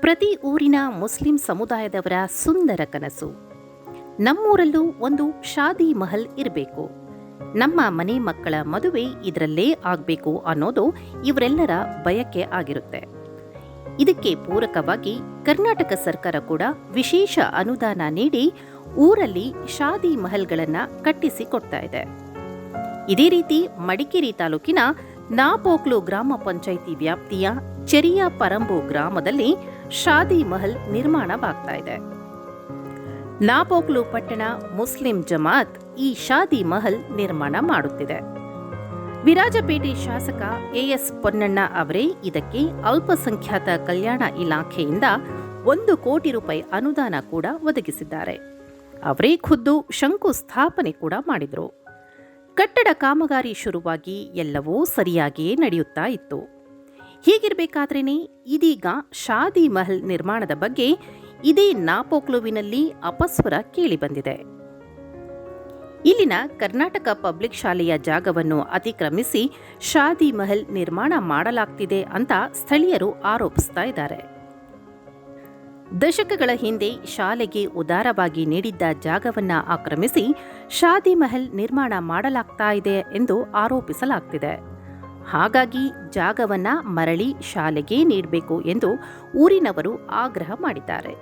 ಪ್ರತಿ ಊರಿನ ಮುಸ್ಲಿಂ ಸಮುದಾಯದವರ ಸುಂದರ ಕನಸು. ನಮ್ಮೂರಲ್ಲೂ ಒಂದು ಶಾದಿ ಮಹಲ್ ಇರಬೇಕು. ನಮ್ಮ ಮನೆ ಮಕ್ಕಳ ಮದುವೆ ಇದರಲ್ಲೇ ಆಗಬೇಕು ಅನ್ನೋದು ಇವರೆಲ್ಲರ ಬಯಕೆ ಆಗಿರುತ್ತೆ. ಇದಕ್ಕೆ ಪೂರಕವಾಗಿ ಕರ್ನಾಟಕ ಸರ್ಕಾರ ಕೂಡ ವಿಶೇಷ ಅನುದಾನ ನೀಡಿ ಊರಲ್ಲಿ ಶಾದಿ ಮಹಲ್ಗಳನ್ನು ಕಟ್ಟಿಸಿಕೊಡ್ತಾ ಇದೆ. ಇದೇ ರೀತಿ ಮಡಿಕೇರಿ ತಾಲೂಕಿನ ನಾಪೋಕ್ಲು ಗ್ರಾಮ ಪಂಚಾಯಿತಿ ವ್ಯಾಪ್ತಿಯ ಚೆರಿಯ ಪರಂಬು ಗ್ರಾಮದಲ್ಲಿ ಶಾದಿ ಮಹಲ್ ನಿರ್ಮಾಣವಾಗ್ತಾ ಇದೆ. ನಾಪೋಕ್ಲು ಪಟ್ಟಣ ಮುಸ್ಲಿಂ ಜಮಾತ್ ಈ ಶಾದಿ ಮಹಲ್ ನಿರ್ಮಾಣ ಮಾಡುತ್ತಿದೆ. ವಿರಾಜಪೇಟೆ ಶಾಸಕ ಎಎಸ್ ಪೊನ್ನಣ್ಣ ಅವರೇ ಇದಕ್ಕೆ ಅಲ್ಪಸಂಖ್ಯಾತ ಕಲ್ಯಾಣ ಇಲಾಖೆಯಿಂದ ಒಂದು ಕೋಟಿ ರೂಪಾಯಿ ಅನುದಾನ ಕೂಡ ಒದಗಿಸಿದ್ದಾರೆ. ಅವರೇ ಖುದ್ದು ಶಂಕುಸ್ಥಾಪನೆ ಕೂಡ ಮಾಡಿದರು. ಕಟ್ಟಡ ಕಾಮಗಾರಿ ಶುರುವಾಗಿ ಎಲ್ಲವೂ ಸರಿಯಾಗಿಯೇ ನಡೆಯುತ್ತಾ ಇತ್ತು. ಹೀಗಿರಬೇಕಾದ್ರೇನೆ ಇದೀಗ ಶಾದಿ ಮಹಲ್ ನಿರ್ಮಾಣದ ಬಗ್ಗೆ ಇದೇ ನಾಪೋಕ್ಲುವಿನಲ್ಲಿ ಅಪಸ್ವರ ಕೇಳಿಬಂದಿದೆ. ಇಲ್ಲಿನ ಕರ್ನಾಟಕ ಪಬ್ಲಿಕ್ ಶಾಲೆಯ ಜಾಗವನ್ನು ಅತಿಕ್ರಮಿಸಿ ಶಾದಿ ಮಹಲ್ ನಿರ್ಮಾಣ ಮಾಡಲಾಗ್ತಿದೆ ಅಂತ ಸ್ಥಳೀಯರು ಆರೋಪಿಸ್ತಾ ಇದ್ದಾರೆ. ದಶಕಗಳ ಹಿಂದೆ ಶಾಲೆಗೆ ಉದಾರವಾಗಿ ನೀಡಿದ್ದ ಜಾಗವನ್ನ ಆಕ್ರಮಿಸಿ ಶಾದಿ ಮಹಲ್ ನಿರ್ಮಾಣ ಮಾಡಲಾಗ್ತಾ ಇದೆ ಎಂದು ಆರೋಪಿಸಲಾಗ್ತಿದೆ. ಹಾಗಾಗಿ ಜಾಗವನ್ನ ಮರಳಿ ಶಾಲೆಗೆ ನೀಡಬೇಕು ಎಂದು ಊರಿನವರು ಆಗ್ರಹ ಮಾಡಿದ್ದಾರೆ.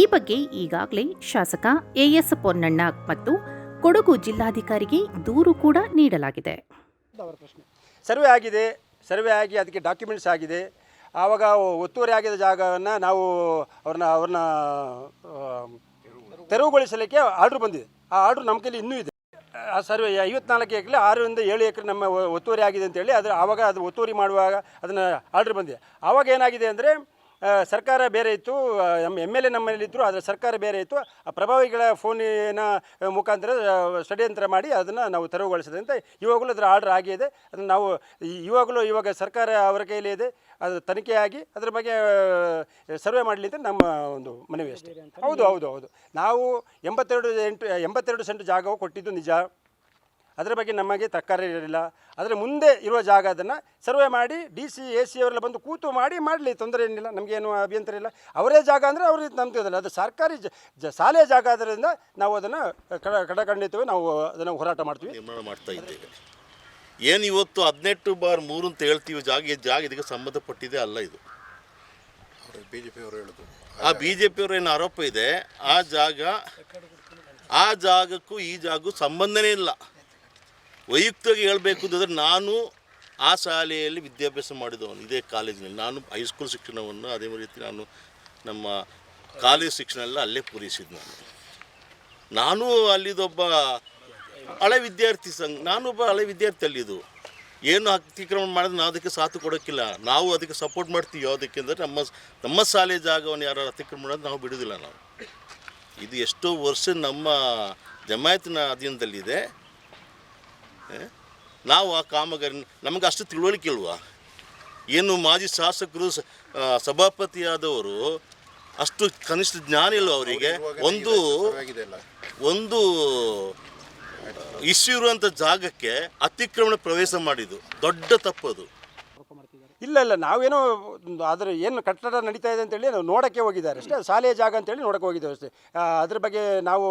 ಈ ಬಗ್ಗೆ ಈಗಾಗಲೇ ಶಾಸಕ ಎಎಸ್ ಪೊನ್ನಣ್ಣ ಮತ್ತು ಕೊಡಗು ಜಿಲ್ಲಾಧಿಕಾರಿಗೆ ದೂರು ಕೂಡ ನೀಡಲಾಗಿದೆ. ಸರ್ವೆ ಆಗಿದೆ, ಸರ್ವೆ ಆಗಿ ಅದಕ್ಕೆ ಡಾಕ್ಯುಮೆಂಟ್ಸ್ ಆಗಿದೆ. ಆವಾಗ ಒತ್ತುವರಿ ಆಗಿದ ಜಾಗವನ್ನು ನಾವು ಅವ್ರನ್ನ ಅವ್ರನ್ನ ತೆರವುಗೊಳಿಸಲಿಕ್ಕೆ ಆರ್ಡ್ರ್ ಬಂದಿದೆ. ಆ ಆರ್ಡ್ರ್ ನಮ್ಮ ಕೈಲಿ ಇನ್ನೂ ಇದೆ. ಆ ಸರ್ವೆ ಐವತ್ನಾಲ್ಕು ಎಕರೆ, ಆರರಿಂದ ಏಳು ಎಕರೆ ನಮ್ಮ ಒತ್ತುವರಿ ಆಗಿದೆ ಅಂತೇಳಿ ಅದು ಆವಾಗ ಅದು ಒತ್ತುವರಿ ಮಾಡುವಾಗ ಅದನ್ನು ಆರ್ಡ್ರ್ ಬಂದಿದೆ. ಆವಾಗ ಏನಾಗಿದೆ ಅಂದರೆ ಸರ್ಕಾರ ಬೇರೆ ಇತ್ತು ನಮ್ಮ ಎಂ ಎಲ್ ಎ ನಮ್ಮಲ್ಲಿದ್ದರು ಆದರೆ ಸರ್ಕಾರ ಬೇರೆ ಇತ್ತು, ಆ, ಪ್ರಭಾವಿಗಳ ಫೋನಿನ ಮುಖಾಂತರ ಷಡ್ಯಂತ್ರ ಮಾಡಿ ಅದನ್ನು ನಾವು ತೆರವುಗೊಳಿಸಿದೆ ಅಂತ ಇವಾಗಲೂ ಅದರ ಆರ್ಡ್ರ್ ಆಗಿದೆ. ಅದನ್ನು ನಾವು ಇವಾಗಲೂ ಇವಾಗ ಸರ್ಕಾರ ಅವರ ಕೈಯಲ್ಲಿ ಇದೆ. ಅದು ತನಿಖೆಯಾಗಿ ಅದರ ಬಗ್ಗೆ ಸರ್ವೆ ಮಾಡಲಿ ಅಂತ ನಮ್ಮ ಒಂದು ಮನವಿ ಅಷ್ಟೇ. ಹೌದು ಹೌದು ಹೌದು. ನಾವು ಎಂಬತ್ತೆರಡು ಎಂಟು ಎಂಬತ್ತೆರಡು ಸೆಂಟ್ ಜಾಗವು ಕೊಟ್ಟಿದ್ದು ನಿಜ. ಅದರ ಬಗ್ಗೆ ನಮಗೆ ತಕ್ಕಾರ ಇರಲಿಲ್ಲ. ಅದರ ಮುಂದೆ ಇರುವ ಜಾಗ ಅದನ್ನು ಸರ್ವೆ ಮಾಡಿ ಡಿ ಸಿ ಎ ಸಿ ಅವರೆಲ್ಲ ಬಂದು ಕೂತು ಮಾಡಿ ಮಾಡಲಿ ತೊಂದರೆ ಏನಿಲ್ಲ. ನಮಗೇನು ಅಭ್ಯಂತರ ಇಲ್ಲ. ಅವರೇ ಜಾಗ ಅಂದರೆ ಅವ್ರಿಗೆ ನಮ್ಗೆ ಅದು ಸರ್ಕಾರಿ ಜ ಜ ಶಾಲೆಯ ಜಾಗ ಆದ್ದರಿಂದ ನಾವು ಅದನ್ನು ಕಡ ಕಡಖಂಡಿತವೇ ನಾವು ಅದನ್ನು ಹೋರಾಟ ಮಾಡ್ತೀವಿ. ನಿರ್ಮಾಣ ಮಾಡ್ತಾ ಇದ್ದೇವೆ. ಏನು ಇವತ್ತು ಹದಿನೆಂಟು ಬಾರ್ ಮೂರು ಅಂತ ಹೇಳ್ತೀವಿ ಜಾಗ ಜಾಗ ಇದಕ್ಕೆ ಸಂಬಂಧಪಟ್ಟಿದೆ ಅಲ್ಲ ಇದು. ಬಿ ಜೆ ಪಿಯವರು ಹೇಳೋದು. ಆ ಬಿ ಜೆ ಪಿಯವ್ರ ಏನು ಆರೋಪ ಇದೆ ಆ ಜಾಗ ಆ ಜಾಗಕ್ಕೂ ಈ ಜಾಗಕ್ಕೂ ಸಂಬಂಧನೇ ಇಲ್ಲ. ವೈಯಕ್ತಿಕವಾಗಿ ಹೇಳಬೇಕು ಅಂತಂದರೆ ನಾನು ಆ ಶಾಲೆಯಲ್ಲಿ ವಿದ್ಯಾಭ್ಯಾಸ ಮಾಡಿದವನು ಇದೇ ಕಾಲೇಜಿನಲ್ಲಿ. ನಾನು ಹೈಸ್ಕೂಲ್ ಶಿಕ್ಷಣವನ್ನು ಅದೇ ರೀತಿ ನಾನು ನಮ್ಮ ಕಾಲೇಜ್ ಶಿಕ್ಷಣ ಎಲ್ಲ ಅಲ್ಲೇ ಪೂರೈಸಿದ್ದು ನಾನು. ನಾನು ಅಲ್ಲಿದೊಬ್ಬ ಹಳೆ ವಿದ್ಯಾರ್ಥಿ ಸಂಘ ನಾನೊಬ್ಬ ಹಳೆ ವಿದ್ಯಾರ್ಥಿ ಅಲ್ಲಿದು ಏನು ಅತಿಕ್ರಮಣ ಮಾಡಿದ್ರೆ ನಾವು ಅದಕ್ಕೆ ಸಾಥು ಕೊಡೋಕ್ಕಿಲ್ಲ. ನಾವು ಅದಕ್ಕೆ ಸಪೋರ್ಟ್ ಮಾಡ್ತೀವಿ ಯಾವುದಕ್ಕೆ ಅಂದರೆ ನಮ್ಮ ನಮ್ಮ ಶಾಲೆ ಜಾಗವನ್ನು ಯಾರು ಅತಿಕ್ರಮಣ ನಾವು ಬಿಡೋದಿಲ್ಲ ನಾವು. ಇದು ಎಷ್ಟೋ ವರ್ಷ ನಮ್ಮ ಜಮಾಯತಿನ ಅಧೀನದಲ್ಲಿದೆ. ನಾವು ಆ ಕಾಮಗಾರಿ ನಮಗೆ ಅಷ್ಟು ತಿಳುವಳಿಕೆ ಇಲ್ವಾ? ಏನು ಮಾಜಿ ಶಾಸಕರು ಸಭಾಪತಿಯಾದವರು ಅಷ್ಟು ಕನಿಷ್ಠ ಜ್ಞಾನ ಇಲ್ಲ ಅವರಿಗೆ. ಒಂದು ಒಂದು ಇಶ್ಯೂ ಇರುವಂಥ ಜಾಗಕ್ಕೆ ಅತಿಕ್ರಮಣ ಪ್ರವೇಶ ಮಾಡಿದ್ದು. ದೊಡ್ಡ ತಪ್ಪದು ಇಲ್ಲ ಇಲ್ಲ ನಾವೇನೋ ಆದರೆ ಅದರ ಏನು ಕಟ್ಟಡ ನಡೀತಾ ಇದೆ ಅಂತೇಳಿ ನಾವು ನೋಡೋಕ್ಕೆ ಹೋಗಿದ್ದಾರೆ ಅಷ್ಟೇ. ಶಾಲೆಯ ಜಾಗ ಅಂತೇಳಿ ನೋಡಕ್ಕೆ ಹೋಗಿದ್ದೇವೆ ಅಷ್ಟೇ. ಅದ್ರ ಬಗ್ಗೆ ನಾವು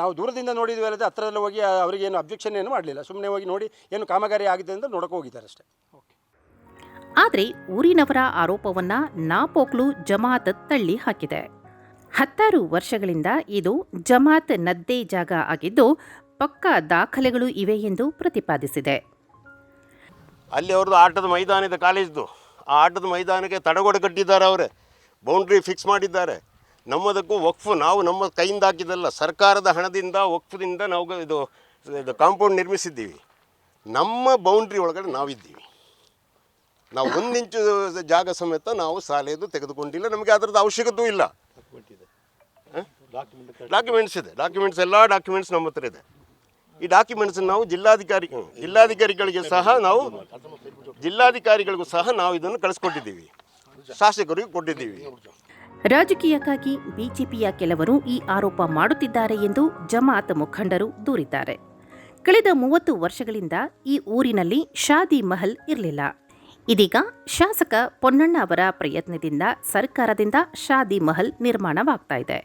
ನಾವು ದೂರದಿಂದ ನೋಡಿದ್ವಿ ಅಲ್ಲದೆ ಹತ್ರದಲ್ಲಿ ಹೋಗಿ ಅವರಿಗೇನು ಅಬ್ಜೆಕ್ಷನ್ ಏನು ಮಾಡಲಿಲ್ಲ. ಸುಮ್ಮನೆ ಹೋಗಿ ನೋಡಿ ಏನು ಕಾಮಗಾರಿ ಆಗಿದೆ ಅಂತ ನೋಡಕ್ಕೆ ಹೋಗಿದ್ದಾರೆ ಅಷ್ಟೇ. ಆದರೆ ಊರಿನವರ ಆರೋಪವನ್ನ ನಾಪೋಕ್ಲು ಜಮಾತ್ ತಳ್ಳಿ ಹಾಕಿದೆ. ಹತ್ತಾರು ವರ್ಷಗಳಿಂದ ಇದು ಜಮಾತ್ ನದ್ದೇ ಜಾಗ ಆಗಿದ್ದು ಪಕ್ಕಾ ದಾಖಲೆಗಳು ಇವೆ ಎಂದು ಪ್ರತಿಪಾದಿಸಿದೆ. ಅಲ್ಲಿ ಅವ್ರದ್ದು ಆಟದ ಮೈದಾನ ಇದೆ ಕಾಲೇಜ್ದು. ಆ ಆಟದ ಮೈದಾನಕ್ಕೆ ತಡೆಗೋಡೆ ಕಟ್ಟಿದ್ದಾರೆ ಅವರೇ. ಬೌಂಡ್ರಿ ಫಿಕ್ಸ್ ಮಾಡಿದ್ದಾರೆ. ನಮ್ಮದಕ್ಕೂ ವಕ್ಫು ನಾವು ನಮ್ಮ ಕೈಯಿಂದ ಹಾಕಿದಲ್ಲ ಸರ್ಕಾರದ ಹಣದಿಂದ ವಕ್ಫದಿಂದ ನಾವು ಇದು ಇದು ಕಾಂಪೌಂಡ್ ನಿರ್ಮಿಸಿದ್ದೀವಿ. ನಮ್ಮ ಬೌಂಡ್ರಿ ಒಳಗಡೆ ನಾವಿದ್ದೀವಿ. ನಾವು ಒಂದು ಇಂಚು ಜಾಗ ಸಮೇತ ನಾವು ಸಾಲೆಯದು ತೆಗೆದುಕೊಂಡಿಲ್ಲ. ನಮಗೆ ಅದರದ್ದು ಅವಶ್ಯಕತೆಯೂ ಇಲ್ಲ. ಡಾಕ್ಯುಮೆಂಟ್ಸ್ ಇದೆ. ಡಾಕ್ಯುಮೆಂಟ್ಸ್ ಎಲ್ಲ ಡಾಕ್ಯುಮೆಂಟ್ಸ್ ನಮ್ಮ ಹತ್ರ ಇದೆ. ಈ ಡಾಕ್ಯುಮೆಂಟ್ಸ್ ನಾವು ಜಿಲ್ಲಾಧಿಕಾರಿ, ಜಿಲ್ಲಾಧಿಕಾರಿಗಳಿಗೆ ಸಹ ನಾವು, ಜಿಲ್ಲಾಧಿಕಾರಿಗಳಿಗೂ ಸಹ ನಾವು ಇದನ್ನು ಕಳಿಸ್ಕೊಟ್ಟಿದ್ದೀವಿ. ಶಾಸಕರಿಗೆ ಕೊಟ್ಟಿದ್ದೀವಿ. ರಾಜಕೀಯಕ್ಕಾಗಿ ಬಿಜೆಪಿಯ ಕೆಲವರು ಈ ಆರೋಪ ಮಾಡುತ್ತಿದ್ದಾರೆ ಎಂದು ಜಮಾತ್ ಮುಖಂಡರು ದೂರಿದ್ದಾರೆ. ಕಳೆದ ಮೂವತ್ತು ವರ್ಷಗಳಿಂದ ಈ ಊರಿನಲ್ಲಿ ಶಾದಿ ಮಹಲ್ ಇರಲಿಲ್ಲ. ಇದೀಗ ಶಾಸಕ ಪೊನ್ನಣ್ಣ ಅವರ ಪ್ರಯತ್ನದಿಂದ ಸರ್ಕಾರದಿಂದ ಶಾದಿ ಮಹಲ್ ನಿರ್ಮಾಣವಾಗ್ತಾ ಇದೆ.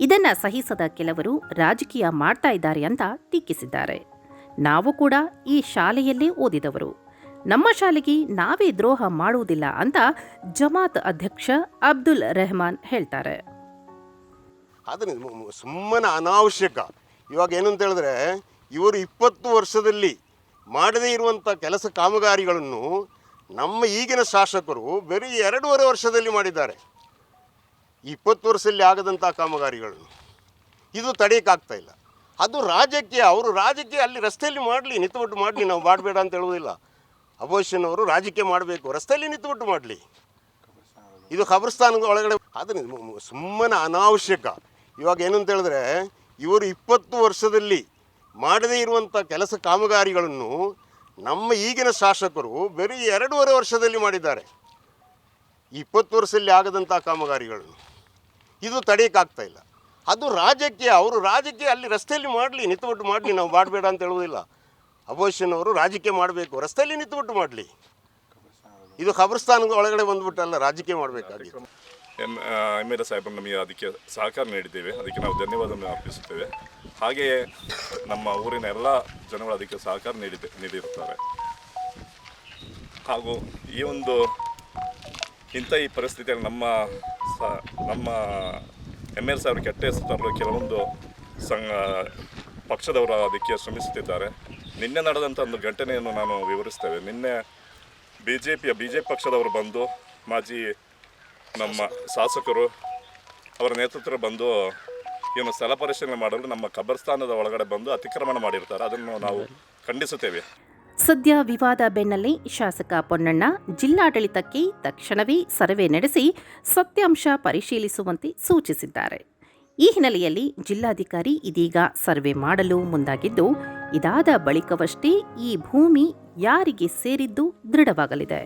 ಇದನ್ನ ಸಹಿಸದ ಕೆಲವರು ರಾಜಕೀಯ ಮಾಡ್ತಾ ಇದ್ದಾರೆ ಅಂತ ಟೀಕಿಸಿದ್ದಾರೆ. ನಾವು ಕೂಡ ಈ ಶಾಲೆಯಲ್ಲೇ ಓದಿದವರು. ನಮ್ಮ ಶಾಲೆಗೆ ನಾವೇ ದ್ರೋಹ ಮಾಡುವುದಿಲ್ಲ ಅಂತ ಜಮಾತ್ ಅಧ್ಯಕ್ಷ ಅಬ್ದುಲ್ ರೆಹಮಾನ್ ಹೇಳ್ತಾರೆ. ಅದನ್ನು ಸುಮ್ಮನೆ ಅನಾವಶ್ಯಕ. ಇವಾಗ ಏನಂತ ಹೇಳಿದ್ರೆ, ಇವರು ಇಪ್ಪತ್ತು ವರ್ಷದಲ್ಲಿ ಮಾಡದೇ ಇರುವಂಥ ಕೆಲಸ ಕಾಮಗಾರಿಗಳನ್ನು ನಮ್ಮ ಈಗಿನ ಶಾಸಕರು, ಬರೀ ಎರಡೂವರೆ ವರ್ಷದಲ್ಲಿ ಮಾಡಿದ್ದಾರೆ. ಇಪ್ಪತ್ತು ವರ್ಷದಲ್ಲಿ ಆಗದಂಥ ಕಾಮಗಾರಿಗಳನ್ನು ಇದು ತಡೆಯೋಕ್ಕಾಗ್ತಾ ಇಲ್ಲ. ಅದು ರಾಜಕೀಯ, ಅವರು ರಾಜಕೀಯ ಅಲ್ಲಿ ರಸ್ತೆಯಲ್ಲಿ ಮಾಡಲಿ, ನಿಂತುಬಿಟ್ಟು ಮಾಡಲಿ, ನಾವು ಮಾಡಬೇಡ ಅಂತ ಹೇಳುವುದಿಲ್ಲ. ಅಪೋಸಿಷನ್ ಅವರು ರಾಜಕೀಯ ಮಾಡಬೇಕು, ರಸ್ತೆಯಲ್ಲಿ ನಿಂತುಬಿಟ್ಟು ಮಾಡಲಿ. ಇದು ಖಬರ್ಸ್ತಾನ ಒಳಗಡೆ ಅದನ್ನ ಸುಮ್ಮನೆ ಅನಾವಶ್ಯಕ. ಇವಾಗ ಏನಂತ ಹೇಳಿದ್ರೆ, ಇವರು ಇಪ್ಪತ್ತು ವರ್ಷದಲ್ಲಿ ಮಾಡದೇ ಇರುವಂಥ ಕೆಲಸ ಕಾಮಗಾರಿಗಳನ್ನು ನಮ್ಮ ಈಗಿನ ಶಾಸಕರು ಬರೀ ಎರಡೂವರೆ ವರ್ಷದಲ್ಲಿ ಮಾಡಿದ್ದಾರೆ. ಇಪ್ಪತ್ತು ವರ್ಷದಲ್ಲಿ ಆಗದಂಥ ಕಾಮಗಾರಿಗಳನ್ನು. ಇದು ತಡೆಯೋಕ್ಕಾಗ್ತಾ ಇಲ್ಲ. ಅದು ರಾಜ್ಯಕ್ಕೆ ಅವರು ರಾಜಕೀಯ ಅಲ್ಲಿ ರಸ್ತೆಯಲ್ಲಿ ಮಾಡಲಿ, ನಿಂತುಬಿಟ್ಟು ಮಾಡಲಿ, ನಾವು ಮಾಡಬೇಡ ಅಂತ ಹೇಳುವುದಿಲ್ಲ. ಅಬೋಷನ್ ಅವರು ರಾಜಕೀಯ ಮಾಡಬೇಕು, ರಸ್ತೆಯಲ್ಲಿ ನಿಂತುಬಿಟ್ಟು ಮಾಡಲಿ. ಇದು ಖಬರ್ಸ್ತಾನ ಒಳಗಡೆ ಬಂದ್ಬಿಟ್ಟಲ್ಲ, ರಾಜಕೀಯ ಮಾಡಬೇಕಾಗಿತ್ತು. ಎಂ ಎಂ ಎಲ್, ಎ ಸಾಹೇಬರು ನಮಗೆ ಅದಕ್ಕೆ ಸಹಕಾರ ನೀಡಿದ್ದೇವೆ. ಅದಕ್ಕೆ ನಾವು ಧನ್ಯವಾದವನ್ನು ಅರ್ಪಿಸುತ್ತೇವೆ. ಹಾಗೆಯೇ ನಮ್ಮ ಊರಿನ ಎಲ್ಲ ಜನಗಳು ಅದಕ್ಕೆ ಸಹಕಾರ ನೀಡಿದೆ ನೀಡಿರುತ್ತಾರೆ. ಹಾಗೂ ಈ ಒಂದು ಇಂಥ ಈ ಪರಿಸ್ಥಿತಿಯಲ್ಲಿ ನಮ್ಮ ಸ ನಮ್ಮ ಎಂ ಎಲ್ ಸಾಹೇಬರು ಕೆಟ್ಟ ಹೆಸರು ತರಲು ಕೆಲವೊಂದು ಸಂಘ ಪಕ್ಷದವರು ಅದಕ್ಕೆ ಶ್ರಮಿಸುತ್ತಿದ್ದಾರೆ. ನಿನ್ನೆ ನಡೆದಂಥ ಒಂದು ಘಟನೆಯನ್ನು ನಾನು ವಿವರಿಸ್ತೇವೆ ನಿನ್ನೆ ಬಿ ಜೆ ಪಿಯ ಬಿ ಜೆ ಪಿ ಪಕ್ಷದವರು ಬಂದು ಮಾಜಿ ನಮ್ಮ ಶಾಸಕರು ಅವರ ನೇತೃತ್ವ ಬಂದು ಇವನು ಸ್ಥಳ ಪರಿಶೀಲನೆ ಮಾಡಲು ನಮ್ಮ ಕಬರ್ಸ್ಥಾನದ ಒಳಗಡೆ ಬಂದು ಅತಿಕ್ರಮಣ ಮಾಡಿರ್ತಾರೆ. ಅದನ್ನು ನಾವು ಖಂಡಿಸುತ್ತೇವೆ. ಸದ್ಯ ವಿವಾದ ಬೆನ್ನಲ್ಲೇ ಶಾಸಕ ಪೊನ್ನಣ್ಣ ಜಿಲ್ಲಾಡಳಿತಕ್ಕೆ ತಕ್ಷಣವೇ ಸರ್ವೆ ನಡೆಸಿ ಸತ್ಯಾಂಶ ಪರಿಶೀಲಿಸುವಂತೆ ಸೂಚಿಸಿದ್ದಾರೆ. ಈ ಹಿನ್ನೆಲೆಯಲ್ಲಿ ಜಿಲ್ಲಾಧಿಕಾರಿ ಇದೀಗ ಸರ್ವೆ ಮಾಡಲು ಮುಂದಾಗಿದ್ದು, ಇದಾದ ಬಳಿಕವಷ್ಟೇ ಈ ಭೂಮಿ ಯಾರಿಗೆ ಸೇರಿದ್ದು ದೃಢವಾಗಲಿದೆ.